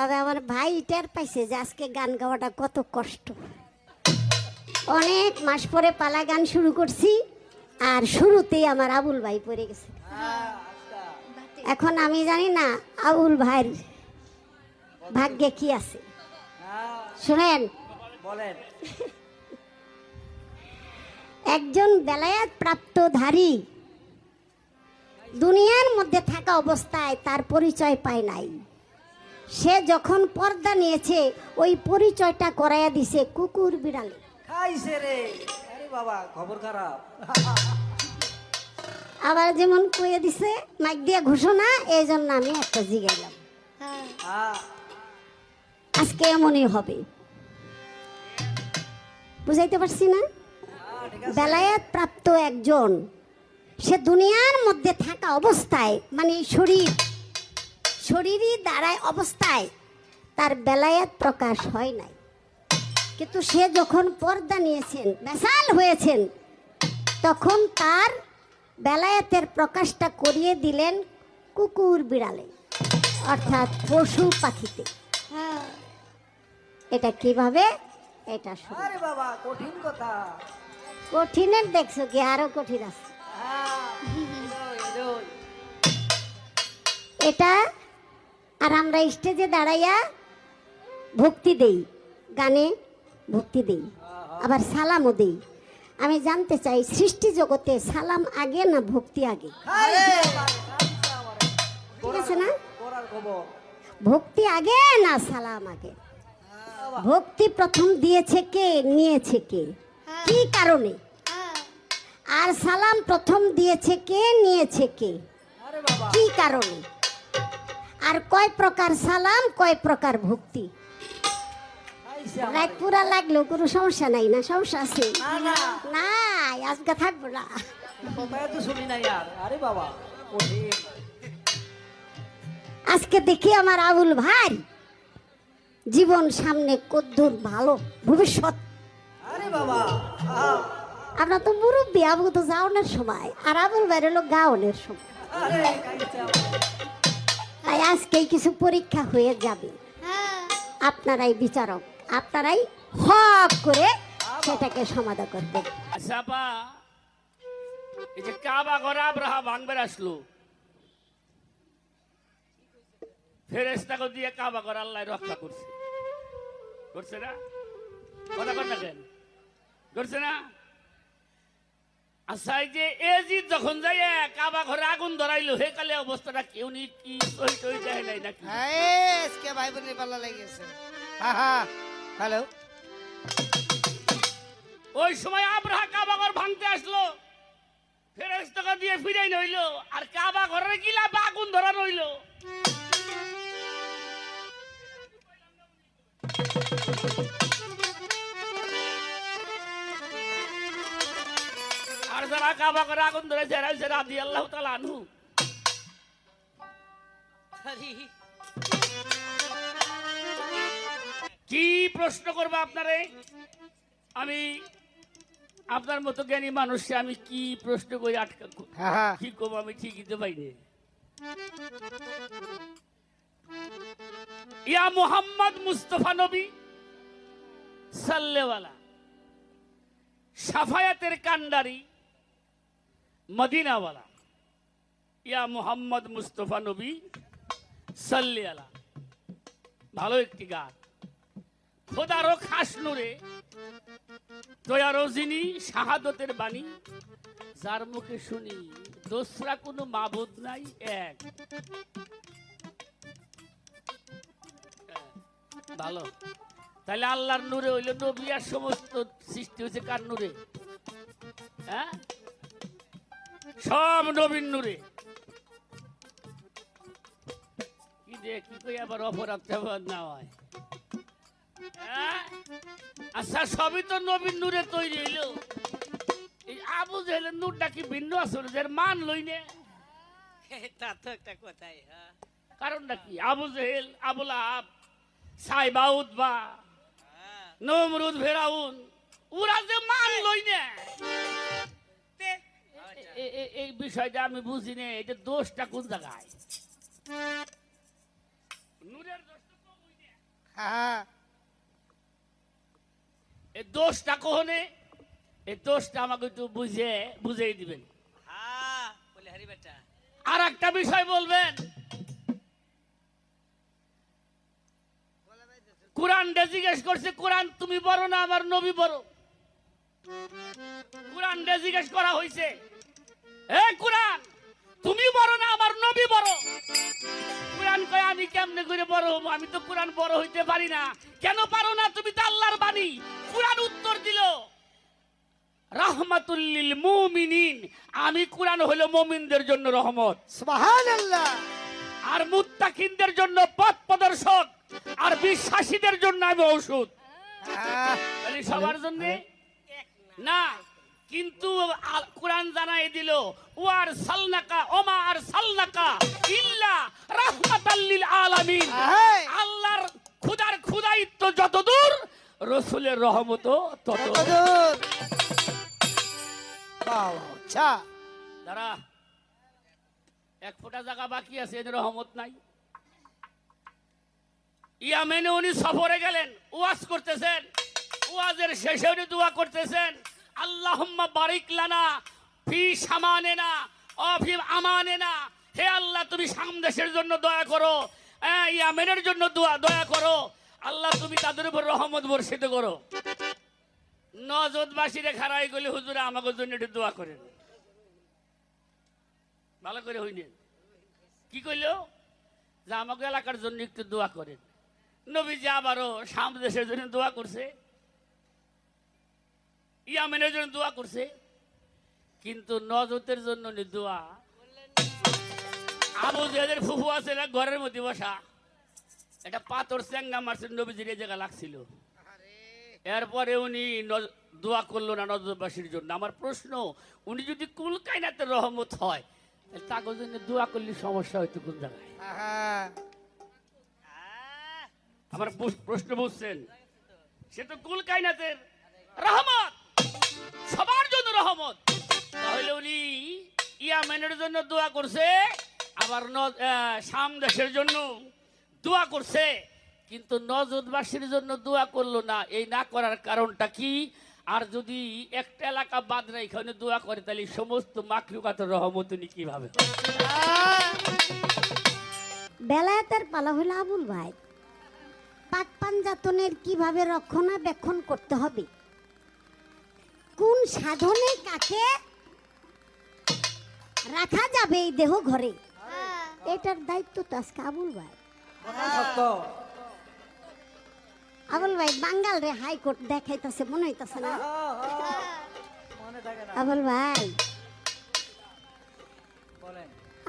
তবে আমার ভাই টের পাইছে যে আজকে গান গাওয়াটা কত কষ্ট। অনেক মাস পরে পালা গান শুরু করছি আর শুরুতেই আমার আবুল ভাই পড়ে গেছে। এখন আমি জানি না আবুল ভাইয়ের ভাগ্যে কি আছে। শুনেন? একজন বেলায়াত প্রাপ্তধারী দুনিয়ার মধ্যে থাকা অবস্থায় তার পরিচয় পায় নাই। সে যখন পর্দা নিয়েছে ওই পরিচয়টা করাইয়া দিছে কুকুর বিড়ালে। খাইছে রে। আরে বাবা খবর খারাপ। আবার যেমন কয়ে দিছে মাইক দিয়ে ঘোষণা এই জন্য আমি একটা জিগাইলাম। হ্যাঁ। আজকে এমনই হবে। বুঝাইতে পারছি না? হ্যাঁ, বেলায়াত প্রাপ্ত একজন সে দুনিয়ার মধ্যে থাকা অবস্থায় মানে শরীর শরীরই দাঁড়ায় অবস্থায় তার বেলায়াত প্রকাশ হয় নাই। কিন্তু সে যখন পর্দা নিয়েছেন বেসাল হয়েছেন তখন তার বেলায়াতের প্রকাশটা করিয়ে দিলেন কুকুর বিড়ালে অর্থাৎ পশু পাখিতে। এটা কীভাবে? এটা। আরে বাবা কঠিন কথা। কঠিনের দেখছ কি? আরও কঠিন আছে। হ্যাঁ। এটা আর আমরা স্টেজে দাঁড়াইয়া ভক্তি দেই, গানে ভক্তি দেই, আবার সালামও দেই। আমি জানতে চাই, সৃষ্টি জগতে সালাম আগে না ভক্তি আগে। ঠিক আছে না? ভক্তি আগে না সালাম আগে? ভক্তি প্রথম দিয়েছে কে, নিয়েছে কে? কি কারণে? আর সালাম প্রথম দিয়েছে কে, নিয়েছে কে? কি কারণে? আর কয় প্রকার সালাম কয় প্রকার ভক্তি? রাত পুরা লাগলেও কোনো সমস্যা নাই না? সমস্যা আছে? নাই আজকে থাকব না। আজকে দেখি আমার আবুল ভাই জীবন সামনে কদ্দুর ভালো ভবিষ্যৎ। আরে বাবা আমরা তো মুরব্বী আবু তো যাওনের সময় আর আবুল ভাই হলো গাওনের সময়। তাই আজকেই কিছু পরীক্ষা হয়ে যাবে। আপনারাই বিচারক আপনারাই হক করে সেটাকে সমাধা করবেন। সাপা এই যে কাবা ঘরে আব্রাহা ভাঙবে আসলো ফেরেস্তাকে দিয়ে কাবা ঘর আল্লাহ রক্ষা করছে। করছে না? কথা কথা কেন? করছে না? আচ্ছা এই যে এজিদ যখন যাই কাবা ঘরে আগুন ধরাইলো হে কালে অবস্থাটা কেউ নি কি সই টই দেয় নাই নাকি? আজকে ভাই বোনের পাল্লা লেগেছে। হ্যালো। ওই সময় আব্রাহা কাবা ঘর ভাঙতে আসলো। ফেরেস্তাকে দিয়ে ফিরাই নইলো আর কাবা ঘরের গিলা আগুন ধরা রইল যারা কাবা করে আগুন ধরে রাদি আল্লাহ তালা আনহু। কি প্রশ্ন করব আপনারে? আমি আপনার মতো জ্ঞানী মানুষকে আমি কি প্রশ্ন করে আটকা কি করব আমি ঠিক দিতে পাইনি। ইয়া মোহাম্মদ মুস্তফা নবী সাল্লেওয়ালা সাফায়াতের কান্ডারি মদিনাওয়ালা। ইয়া মোহাম্মদ মুস্তফা নবী সাল্লিয়ালা ভালো একটি গান। খোদারও খাস নুরে দয়ারও যিনি শাহাদতের বাণী। যার মুখে শুনি, দোসরা কোনো মাবুদ নাই, এক। ভালো। তাহলে আল্লাহর নূরে হইল নবী আর সমস্ত সৃষ্টি হয়েছে কার নূরে? হ্যাঁ? সব নবীন নূরে। কি দে কি কই আবার অপরাধ টপরাধ না হয়। হ্যাঁ? আচ্ছা সবই তো নবীন নূরে তৈরি হইল। এই আবু জেহেলের নূরটা কি ভিন্ন আসলে যে মান লইনে তা তো একটা কথাই হ্যাঁ। কারণটা কি? আবু জেহেল আবুল আহাব সাইবা উদ্বা নমরুদ ফেরাউন ওরা যে মান লইনে এ- এ- এই বিষয়টা আমি বুঝি নে এটা দোষটা কোন জায়গায়? নূরের। হ্যাঁ হ্যাঁ। এই দোষটা কহনে? এই দোষটা আমাকে একটু বুঝে বুঝিয়ে দিবেন। হ্যাঁ বলে হারি বেটা। আর একটা বিষয় বলবেন। কোরআন জিজ্ঞেস করছে কোরআন তুমি বড় না আমার নবী বড় কোরআন জিজ্ঞেস করা হয়েছে হে কোরআন তুমি বড় না আমার নবী বড়। কোরআন কয় আমি কেমনে করে বড় হব? আমি তো কোরআন বড় হইতে পারি না। কেন পারো না? তুমি তো আল্লাহর বাণী। কোরআন উত্তর দিল। রাহমাতুল্লিল মুমিনিন। আমি কোরআন হলো মুমিনদের জন্য রহমত। সুবহানাল্লাহ। আর মুত্তাকিনদের জন্য পথ প্রদর্শক। আর বিশ্বাসীদের জন্য আমি ঔষধ। হ্যাঁ। সবার জন্য? না। কিন্তু কোরআন জানাই দিল ওয়ার সালনাকা ওমা আর সালনাকা ইল্লা রাহমাতাল্লিল আলামিন। আল্লাহর খুদার খুদাইত্ব যত দূর রসুলের রহমত তত কদর আচ্ছা। দাঁড়া এক ফোঁটা জায়গা বাকি আছে এদের রহমত নাই। ইয়ামেনে উনি সফরে গেলেন ওয়াজ করতেছেন ওয়াজের শেষে উনি দোয়া করতেছেন। আল্লাহুম্মা বারিক লানা ফি সামানেনা অফি আমানেনা। হে আল্লাহ, তুমি সামদেশের জন্য দয়া করো ইয়ামেনের জন্য দোয়া, দয়া করো। আল্লাহ, তুমি তাদের উপর রহমত বর্ষিত করো। নজদবাসীরে খারাই গেলে হুজুরে আমাকে জন্য একটু দোয়া করেন। ভালো করে হইনি। কি কইল? যে আমাকে এলাকার জন্য একটু দোয়া করেন। নবীজি আবারও সাম দেশের জন্য দোয়া করছে। ইয়ামেনের জন্য দোয়া করছে। কিন্তু নজতের জন্য দোয়া। আবু জেদের ফুফু আছে না ঘরের মধ্যে বসা। এটা পাথর চ্যাঙ্গা মারছে নবীজির এই জায়গা লাগছিল। এরপরে উনি দোয়া করল না নজরবাসীর জন্য। আমার প্রশ্ন উনি যদি কুল কায়নাতে রহমত হয় তাকে জন্য দোয়া করলে সমস্যা হয়তো কোন জায়গায়? আমার প্রশ- প্রশ্ন বুঝছেন? সে তো কুল কায়নাতের রহমত। সবার জন্য রহমত। তাহলে উনি ইয়ামেনের জন্য দোয়া করছে, আবার শাম দেশের জন্য দোয়া করছে। কিন্তু নজরবাসীর জন্য দোয়া করল না। এই না করার কারণটা কি? আর যদি একটা এলাকা বাদ না এখানে দোয়া করে, তাহলে সমস্ত মাকলুকাতের রহমত উনি কীভাবে? বেলায়েতের পালা হলো আবুল ভাই। পাক পাঞ্জাতনের কীভাবে রক্ষণাবেক্ষণ করতে হবে? কোন সাধনে কাকে? রাখা যাবে এই দেহ ঘরে। এটার দায়িত্ব তো আজকে আবুল ভাই। আবুল ভাই বাঙ্গাল রে হাইকোর্ট দেখাইতেছে মনে হইতাছে না? মনে আবুল ভাই।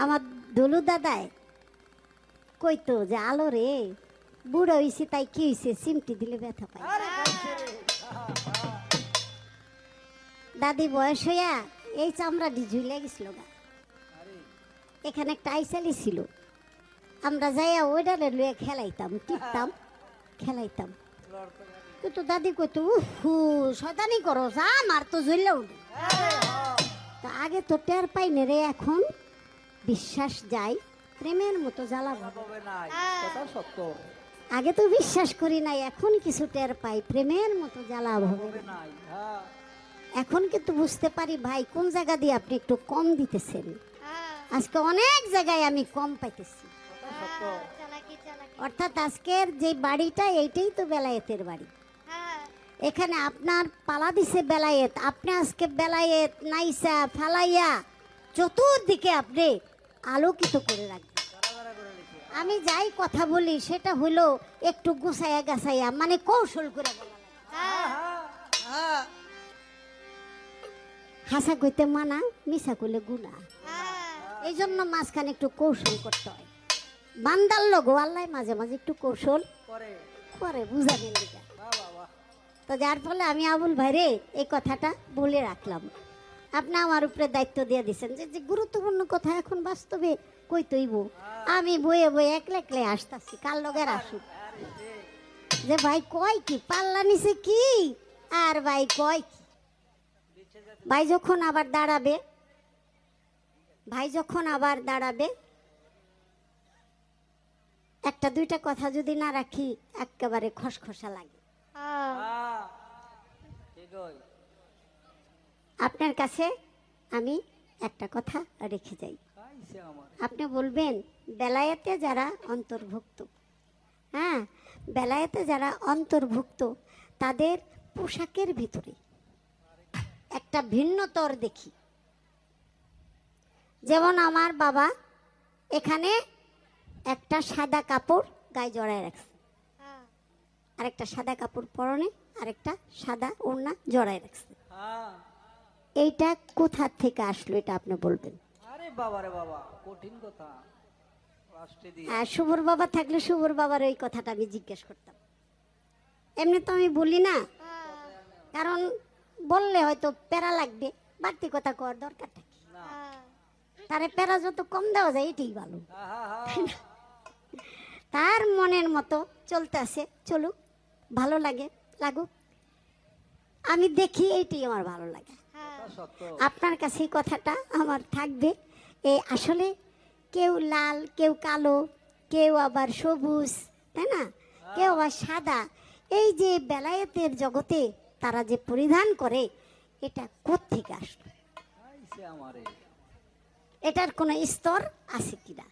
আমার দলু দাদায় কইতো যে আলো রে বুড়ো হইছে তাই কি হইছে? সিমটি দিলে ব্যথা পায়। দাদি বয়স হইয়া এই চামড়াটি ঝুলে গেছিল গা। এখানে একটা আইসালি ছিল। আমরা যাইয়া ওইটারে লুয়ে খেলাইতাম, টিপতাম, খেলাইতাম। কিন্তু দাদি কইতো উহু শয়তানি করো, যা আমার তো ঝুললে উঠে তা আগে তো টের পাই পাইনি রে, এখন বিশ্বাস যায়, প্রেমের মতো জ্বালা আগে তো বিশ্বাস করি নাই, এখন কিছু টের পাই, প্রেমের মতো জ্বালা হবে নাই হ্যাঁ। এখন কিন্তু বুঝতে পারি ভাই কোন জায়গা দিয়ে আপনি একটু কম দিতেছেন। আজকে অনেক জায়গায় আমি কম পাইতেছি। অর্থাৎ আজকের যে বাড়িটা এইটাই তো বেলায়েতের বাড়ি। এখানে আপনার পালা দিছে বেলায়েত আপনি আজকে বেলায়েত নাইসা ফালাইয়া চতুর্দিকে আপনি আলোকিত করে রাখবেন। আমি যাই কথা বলি সেটা হলো একটু গুছাইয়া গাছাইয়া মানে কৌশল করে বলা হাসা কইতে মানা মিশা করলে গুণা। এই জন্য মাঝখানে একটু কৌশল করতে হয়। বান্দার লোক আল্লাহ মাঝে মাঝে একটু কৌশল করে। করে বুঝাবেন দিকা তো যার ফলে আমি আবুল ভাইরে এই কথাটা বলে রাখলাম। আপনি আমার উপরে দায়িত্ব দিয়ে দিচ্ছেন যে যে গুরুত্বপূর্ণ কথা এখন বাস্তবে কই তৈব? আমি বয়ে বয়ে একলে একলে আসতেছি কাল লগের আসুক? যে ভাই কয় কি পাল্লা নিছে কি? আর ভাই কয় কি? ভাই যখন আবার দাঁড়াবে, ভাই যখন আবার দাঁড়াবে, একটা দুইটা কথা যদি না রাখি, একেবারে খসখসা লাগে। আপনার কাছে আমি একটা কথা রেখে যাই। আপনি বলবেন, বেলায়েতে যারা অন্তর্ভুক্ত হ্যাঁ বেলায়েতে যারা অন্তর্ভুক্ত, তাদের পোশাকের ভিতরে একটা ভিন্নতর দেখি। যেমন আমার বাবা এখানে একটা সাদা কাপড় গায়ে জড়ায় রাখছে। আরেকটা সাদা কাপড় পরনে আরেকটা সাদা ওড়না জড়ায় রাখছে। হ্যাঁ এইটা কোথা থেকে আসলো এটা আপনি বলবেন? আরে বাবা রে বাবা কঠিন কথা। আর শুভর বাবা থাকলে শুভর বাবার ওই কথাটা আমি জিজ্ঞেস করতাম। এমনি তো আমি বলি না। কারণ বললে হয়তো প্যারা লাগবে বাড়তি কথা কর দরকারটা কি না। তারে প্যারা যত কম দেওয়া যায় এটাই ভালো। হ্যাঁ হ্যাঁ তার মনের মতো চলতে আসে চলুক ভালো লাগে লাগুক। আমি দেখি এইটাই আমার ভালো লাগে। আপনার কাছে কথাটা আমার থাকবে। এই আসলে কেউ লাল কেউ কালো কেউ আবার সবুজ তাই না? কেউ আবার সাদা। এই যে বেলায়েতের জগতে তারা যে পরিধান করে এটা কোত্থেকে আসলো? এটার কোনো স্তর আছে কিনা?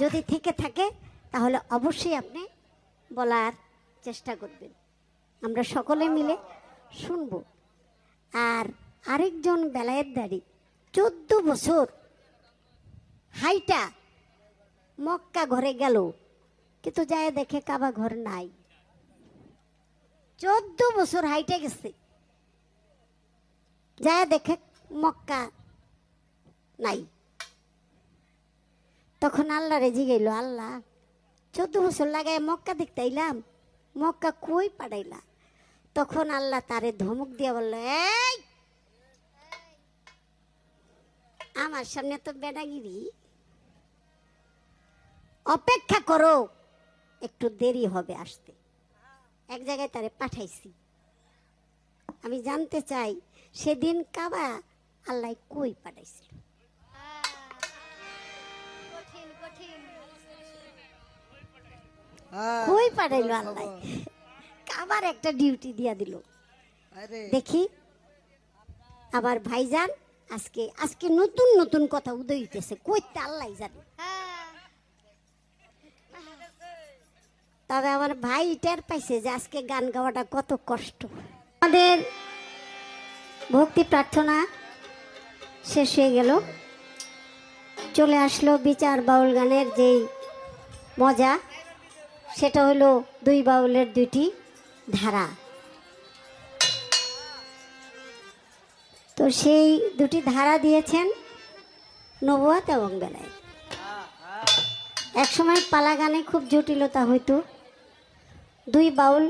যদি থেকে থাকে তাহলে অবশ্যই আপনি বলার চেষ্টা করবেন। আমরা সকলে মিলে শুনব। আর আরেকজন বেলায়ের দাড়ি চোদ্দ বছর হাইটা মক্কা ঘরে গেল কিন্তু যায় দেখে কাবা ঘর নাই। চোদ্দ বছর হাইটে গেছে। যায় দেখে মক্কা নাই। তখন আল্লাহ রেজি গেল, আল্লাহ, চোদ্দ বছর লাগায় মক্কা দেখতে আইলাম, মক্কা কই পাঠাইলা তখন আল্লাহ তারে ধমক দিয়ে বলল, এই, আমার সামনে তো বেড়াগিরি। অপেক্ষা করো, একটু দেরি হবে আসতে। এক জায়গায় তারে পাঠাইছি। আমি জানতে চাই সেদিন কাবা আল্লাহ কই পাঠাইছিল হ্যাঁ, কই পাঠাইলো আল্লাহ? আবার একটা ডিউটি দিয়া দিল। দেখি আবার ভাইজান আজকে আজকে নতুন নতুন কথা উদয় হইতেছে। কইতে আল্লাহ জানে। তবে আমার ভাই টের পাইছে যে আজকে গান গাওয়াটা কত কষ্ট। আমাদের ভক্তি প্রার্থনা শেষ হয়ে গেল। চলে আসলো বিচার বাউল গানের যেই মজা, সেটা হলো দুই বাউলের দুইটি ধারা। তো সেই দুটি ধারা দিয়েছেন নবুয়াত এবং বেলায় একসময় পালা গানে খুব জটিলতা হইতো। দুই বাউল